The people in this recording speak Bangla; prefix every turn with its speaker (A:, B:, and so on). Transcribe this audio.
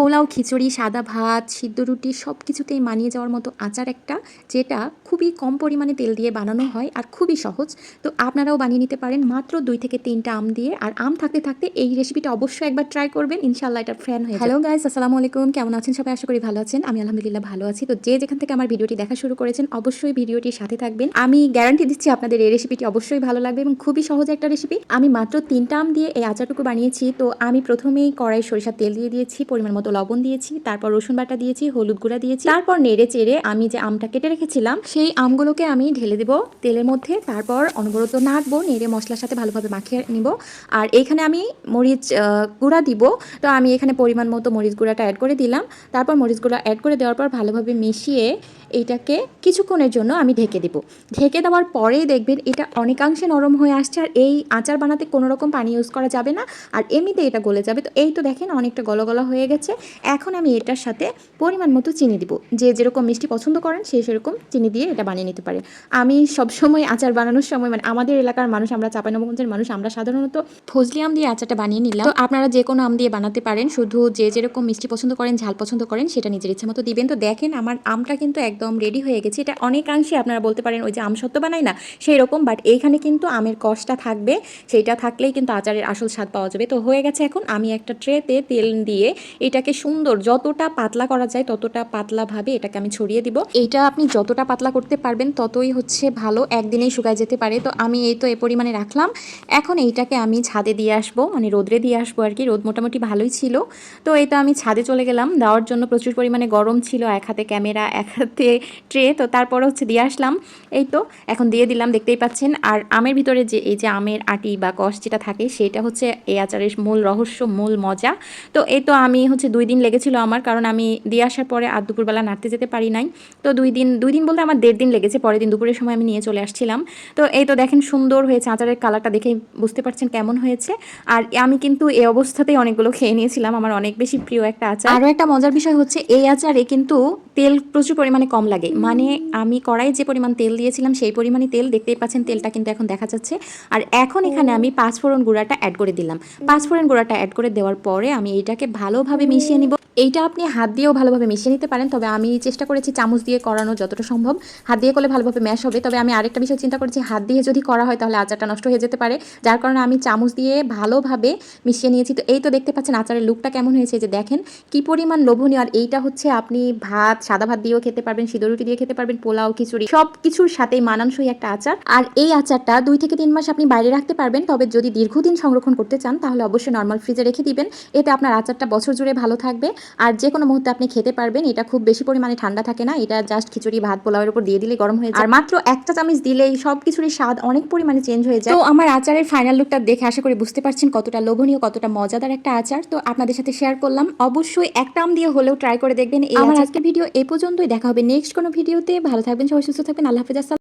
A: পোলাও, খিচুড়ি, সাদা ভাত, সিদ্ধ রুটি সব কিছুতেই মানিয়ে যাওয়ার মতো আচার একটা, যেটা খুবই কম পরিমাণে তেল দিয়ে বানানো হয় আর খুবই সহজ। তো আপনারাও বানিয়ে নিতে পারেন মাত্র দুই থেকে তিনটা আম দিয়ে। আর আম থাকতে থাকতে এই রেসিপিটা অবশ্যই একবার ট্রাই করবেন। ইনশাল্লাহ এটা ফ্যান হয়ে হ্যালো গাইস আসসালামু আলাইকুম। কেমন আছেন? সবাই আশা করি ভালো আছেন। আমি আলহামদুলিল্লাহ ভালো আছি। তো যে যেখান থেকে আমার ভিডিওটি দেখা শুরু করেছেন, অবশ্যই ভিডিওটির সাথে থাকবেন। আমি গ্যারান্টি দিচ্ছি আপনাদের এই রেসিপিটি অবশ্যই ভালো লাগবে এবং খুবই সহজ একটা রেসিপি আমি মাত্র তিনটা আম দিয়ে এই আচারটুকু বানিয়েছি। তো আমি প্রথমেই কড়াই সরিষার তেল দিয়ে দিয়েছি, পরিমাণ মতো লবণ দিয়েছি, তারপর রসুন বাটা দিয়েছি, হলুদ গুঁড়া দিয়েছি, তারপর নেড়ে চেড়ে আমি যে আমটা কেটে রেখেছিলাম, সেই আমগুলোকে আমি ঢেলে দেব তেলের মধ্যে, তারপর অনবরত নাড়বো, নেড়ে মশলার সাথে ভালোভাবে মাখিয়ে নিব। আর এইখানে আমি মরিচ গুঁড়া দিব, তো আমি এখানে পরিমাণ মতো মরিচ গুঁড়াটা অ্যাড করে দিলাম। তারপর মরিচ গুঁড়া অ্যাড করে দেওয়ার পর ভালোভাবে মিশিয়ে এইটাকে কিছুক্ষণের জন্য আমি ঢেকে দেব। ঢেকে দেওয়ার পরেই দেখবেন এটা অনেকাংশে নরম হয়ে আসছে, আর এই আচার বানাতে কোনো রকম পানি ইউজ করা যাবে না, আর এমনিতে এটা গলে যাবে। তো এই তো দেখেন অনেকটা গলা গলা হয়ে গেছে। এখন আমি এটার সাথে পরিমাণ মতো চিনি দিব। যে যেরকম মিষ্টি পছন্দ করেন সেই সেরকম চিনি দিয়ে এটা বানিয়ে নিতে পারে। আমি সবসময় আচার বানানোর সময় মানে আমাদের এলাকার মানুষ, আমরা চাঁপাইনবাবগঞ্জের মানুষ, আমরা সাধারণত ফজলি আম দিয়ে আচারটা বানিয়ে নিলাম। তো আপনারা যে কোনো আম দিয়ে বানাতে পারেন, শুধু যে যেরকম মিষ্টি পছন্দ করেন, ঝাল পছন্দ করেন, সেটা নিজের ইচ্ছে মতো দিবেন। তো দেখেন, আমার আমটা কিন্তু একদম রেডি হয়ে গেছে। এটা অনেকাংশে আপনারা বলতে পারেন, ওই যে আম সত্য বানাই না সেই রকম বাট এইখানে কিন্তু আমের কষটা থাকবে। সেইটা থাকলেই কিন্তু আচারের আসল স্বাদ পাওয়া যাবে। তো হয়ে গেছে এখন, আমি একটা ট্রেতে তেল দিয়ে এটাকে সুন্দর, যতটা পাতলা করা যায় ততটা পাতলাভাবে এটাকে আমি ছড়িয়ে দিব। এইটা আপনি যতটা পাতলা করতে পারবেন ততই হচ্ছে ভালো, একদিনেই শুকায় যেতে পারে। তো আমি এই তো এ পরিমাণে রাখলাম। এখন এইটাকে আমি ছাদে দিয়ে আসব মানে রোদ্রে দিয়ে আসব আর কি। রোদ মোটামুটি ভালোই ছিল। তো এই তো আমি ছাদে চলে গেলাম। দেওয়ার জন্য প্রচুর পরিমাণে গরম ছিল, এক হাতে ক্যামেরা, এক হাতে ট্রে। তো তারপরে হচ্ছে দিয়ে আসলাম। এই তো এখন দিয়ে দিলাম, দেখতেই পাচ্ছেন। আর আমের ভিতরে যে, এই যে আমের আটি বা কষ যেটা থাকে, সেটা হচ্ছে এই আচারের মূল রহস্য, মূল মজা। তো এই তো আমি হচ্ছে দুই দিন লেগেছিল আমার কারণ আমি দিয়ে আসার পরে আর দুপুরবেলা নাড়তে যেতে পারি নাই। তো দুই দিন দুই দিন বলতে আমার দেড় দিন লেগেছে পরের দিন দুপুরের সময় আমি নিয়ে চলে আসছিলাম। তো এই তো দেখেন সুন্দর হয়েছে আচারের কালারটা দেখে বুঝতে পারছেন কেমন হয়েছে। আর আমি কিন্তু এই অবস্থাতেই অনেকগুলো খেয়ে নিয়েছিলাম আমার অনেক বেশি প্রিয় একটা আচার। আরও একটা মজার বিষয় হচ্ছে এই আচারে কিন্তু তেল প্রচুর পরিমাণে কম লাগে। মানে আমি কড়াই যে পরিমাণ তেল দিয়েছিলাম সেই পরিমাণে তেল দেখতেই পাচ্ছেন তেলটা কিন্তু এখন দেখা যাচ্ছে। আর এখন এখানে আমি পাঁচফোড়ন গুঁড়াটা অ্যাড করে দিলাম। পাঁচফোড়ন গুঁড়াটা অ্যাড করে দেওয়ার পরে আমি এইটাকে ভালোভাবে মিশিয়ে নিব এইটা আপনি হাত দিয়েও ভালোভাবে মিশিয়ে নিতে পারেন। তবে আমি চেষ্টা করেছি চামচ দিয়ে করানো যতটা সম্ভব। হাত দিয়ে করলে ভালোভাবে ম্যাশ হবে। তবে আমি আরেকটা বিষয় চিন্তা করেছি, হাত দিয়ে যদি করা হয় তাহলে আচারটা নষ্ট হয়ে যেতে পারে। যার কারণে আমি চামচ দিয়ে ভালোভাবে মিশিয়ে নিয়েছি। তো এই তো দেখতে পাচ্ছেন আচারের লুকটা কেমন হয়েছে যে দেখেন। কি পরিমাণ লোভনীয়। আর এইটা হচ্ছে আপনি ভাত, সাদা ভাত দিয়েও খেতে পারবেন সিঁদুর রুটি দিয়ে খেতে পারবেন, পোলাও, খিচুড়ি সব কিছুর সাথেই মানানসই একটা আচার। আর এই আচারটা দুই থেকে তিন মাস আপনি বাইরে রাখতে পারবেন। তবে যদি দীর্ঘদিন সংরক্ষণ করতে চান তাহলে অবশ্যই নর্মাল ফ্রিজে রেখে দিবেন। এতে আপনার আচারটা বছর জুড়ে ভালো থাকবে। আর যে কোনো মুহূর্তে আপনি খেতে পারবেন এটা খুব বেশি পরিমাণে ঠান্ডা থাকে না এটা জাস্ট খিচুড়ি ভাত পোলাওয়ের উপর দিয়ে দিলে গরম হয়ে যায়। আর মাত্র একটা চামচ দিলেই সব কিছুরই স্বাদ অনেক পরিমাণে চেঞ্জ হয়ে যায়। তো আমার আচারের ফাইনাল লুকটা দেখে আশা করি বুঝতে পারছেন কতটা লোভনীয় কতটা মজাদার একটা আচার। তো আপনাদের সাথে শেয়ার করলাম। অবশ্যই একটা আম দিয়ে হলেও ট্রাই করে দেখবেন। এই আমার আজকের ভিডিও এই পর্যন্তই। দেখা হবে নেক্সট কোনো ভিডিওতে ভালো থাকবেন সবাই সুস্থ থাকবেন। আল্লাহ হাফেজ